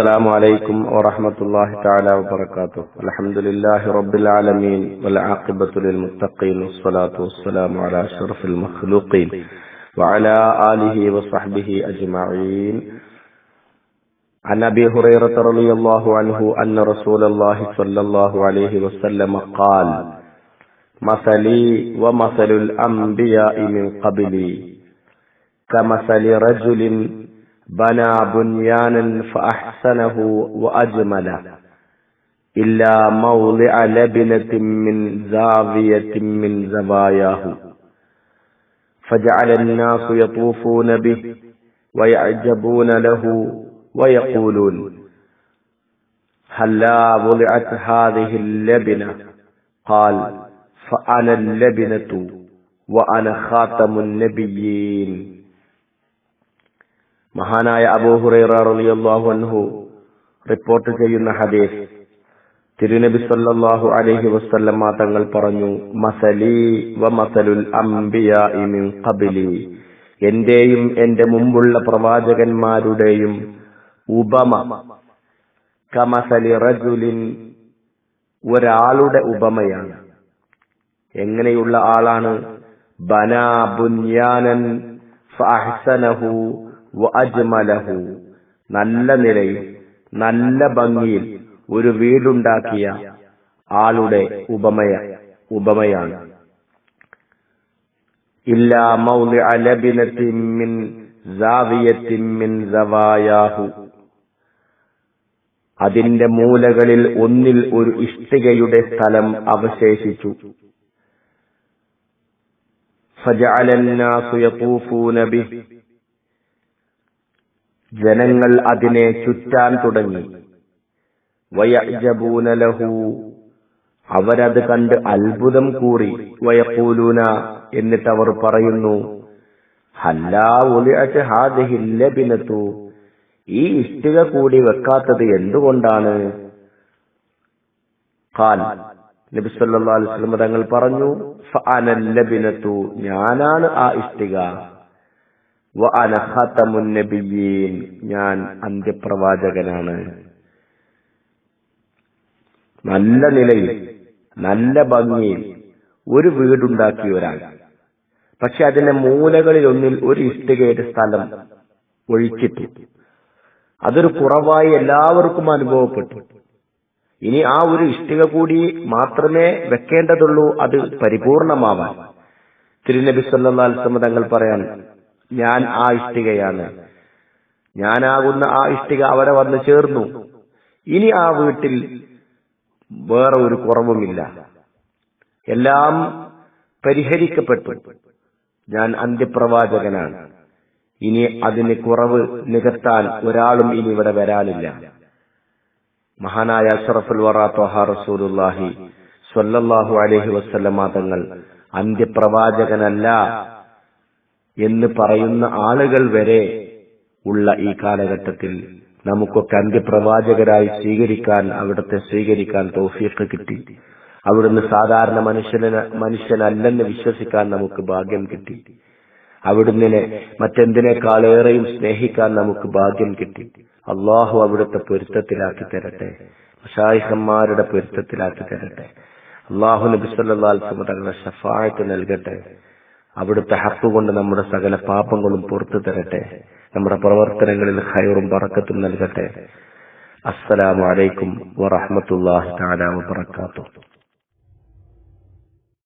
السلام عليكم ورحمة الله تعالى وبركاته. الحمد لله رب العالمين والعاقبة للمتقين والصلاة والسلام على أشرف المخلوقين وعلى آله وصحبه أجمعين. عن أبي هريرة رضي الله عنه أن رسول الله صلى الله عليه وسلم قال مثلي ومثل الأنبياء من قبلي كمثل رجل بنى بنيانا فأحسنه وأجمله إلا موضع لبنة من زاوية من زواياه. فجعل الناس يطوفون به ويعجبون له ويقولون هلا وضعت هذه اللبنة؟ قال فأنا اللبنة وأنا خاتم النبيين. മഹാനായ അബൂ റളിയല്ലാഹു അൻഹു റിപ്പോർട്ട് ചെയ്യുന്ന ഹദീസ്. തിരുനബി സല്ലല്ലാഹു അലൈഹി വസല്ലമ തങ്ങൾ പറഞ്ഞു മസലി വ മസലുൽ അംബിയാഇ മിൻ ഖബ്ലി. എന്റെയും എന്റെ മുമ്പുള്ള പ്രവാചകന്മാരുടെയും ഉപമ കമസലി റജുലിൻ ഒരാളുടെ ഉപമയാണ്. എങ്ങനെയുള്ള ആളാണ്? ബനാ ഫഅഹ്സനഹു അജ്മലഹു നല്ല നിലയിൽ നല്ല ഭംഗിയിൽ ഒരു വീടുണ്ടാക്കിയ ആളുടെ ഉപമയ ഉപമയാണ്. ഇല്ലാ മൗലി അലബിനത്തിൻ മിൻ സവായാഹു. അതിന്റെ മൂലകളിൽ ഒന്നിൽ ഒരു ഇഷ്ടികയുടെ സ്ഥലം അവശേഷിച്ചു. ഫജഅലന്നാസു യതൂഫൂന ബിഹി. ജനങ്ങൾ അതിനെ ചുറ്റാൻ തുടങ്ങി. വയജബൂനലഹു അവരത് കണ്ട് അത്ഭുതം കൂറി. വയക്കൂലൂന എന്നിട്ട് അവർ പറയുന്നു ഹല്ലാവുലിഅു ഈ ഇഷ്ടിക കൂടി വെക്കാത്തത് എന്തുകൊണ്ടാണ്? ഖാൻ നബി സല്ലല്ലാഹു അലൈഹി വസല്ലം തങ്ങൾ പറഞ്ഞു ഞാനാണ് ആ ഇഷ്ടിക. നബിയീൻ. ഞാൻ അന്ത്യപ്രവാചകനാണ്. നല്ല നിലയിൽ നല്ല ഭംഗിയിൽ ഒരു വീടുണ്ടാക്കിയ ഒരാൾ പക്ഷെ അതിന്റെ മൂലകളിൽ ഒന്നിൽ ഒരു ഇഷ്ടികയുടെ സ്ഥലം ഒഴിച്ചിട്ടു. അതൊരു കുറവായി എല്ലാവർക്കും അനുഭവപ്പെട്ടു. ഇനി ആ ഒരു ഇഷ്ടിക കൂടി മാത്രമേ വെക്കേണ്ടതുള്ളൂ അത് പരിപൂർണമാവാൻ. തിരുനബി സല്ലാസ്ലമ തങ്ങൾ പറയാൻ ഞാൻ ആ ഇഷ്ടികയാണ് ഞാനാകുന്ന ആ ഇഷ്ടിക അവിടെ വന്ന് ചേർന്നു. ഇനി ആ വീട്ടിൽ വേറെ ഒരു കുറവുമില്ല. എല്ലാം പരിഹരിക്കപ്പെട്ടു. ഞാൻ അന്ത്യപ്രവാചകനാണ്. ഇനി അതിന് കുറവ് നികത്താൻ ഒരാളും ഇനി ഇവിടെ വരാനില്ല. മഹാനായ അഷറഫുൽ വറ ത്വഹ റസൂലുല്ലാഹി സ്വല്ലല്ലാഹു അലൈഹി വസല്ലമ തങ്ങൾ അന്ത്യപ്രവാചകനല്ല. എന്ന് പറയുന്ന ആളുകൾ വരെ ഉള്ള ഈ കാലഘട്ടത്തിൽ നമുക്കൊക്കെ അന്ത്യപ്രവാചകരായി സ്വീകരിക്കാൻ അവിടുത്തെ സ്വീകരിക്കാൻ തൗഫീഖ് കിട്ടി. അവിടുന്ന് സാധാരണ മനുഷ്യന മനുഷ്യനല്ലെന്ന് വിശ്വസിക്കാൻ നമുക്ക് ഭാഗ്യം കിട്ടി. അവിടുന്ന് മറ്റെന്തിനേക്കാളേറെയും സ്നേഹിക്കാൻ നമുക്ക് ഭാഗ്യം കിട്ടി. അള്ളാഹു അവിടുത്തെ പൊരുത്തത്തിലാക്കി തരട്ടെ. ഷായിഹന്മാരുടെ പൊരുത്തത്തിലാക്കി തരട്ടെ. അള്ളാഹു നബിസ്വല്ലാൽ തങ്ങളുടെ ഷഫായത്ത് നൽകട്ടെ. അവിടുത്തെ ഹക്കുകൊണ്ട് നമ്മുടെ സകല പാപങ്ങളും പുറത്തു തരട്ടെ. നമ്മുടെ പ്രവർത്തനങ്ങളിൽ ഹൈറും പറക്കത്തും നൽകട്ടെ. അസ്സലാമലൈക്കും വറഹമത്തല്ലാഹി താല വബർക്കാത്തു